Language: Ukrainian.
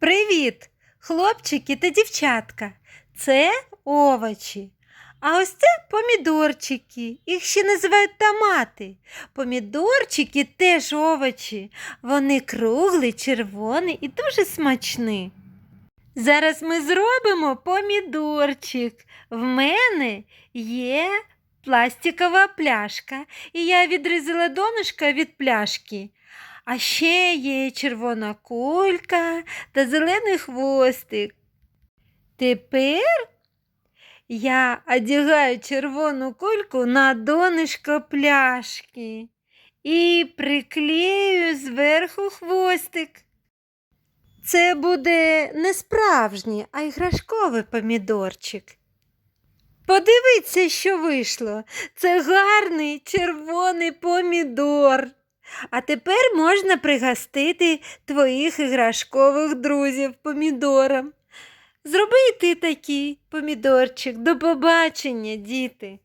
Привіт, хлопчики та дівчатка. Це овочі. А ось це помідорчики. Їх ще називають томати. Помідорчики теж овочі. Вони круглі, червоні і дуже смачні. Зараз ми зробимо помідорчик. В мене є пластикова пляшка, і я відрізала донышко від пляшки. А ще є червона кулька та зелений хвостик. Тепер я одягаю червону кульку на донышко пляшки і приклею зверху хвостик. Це буде не справжній, а іграшковий помідорчик. Подивіться, що вийшло. Це гарний червоний помідор. А тепер можна пригостити твоїх іграшкових друзів помідором. Зроби і ти такий помідорчик. До побачення, діти.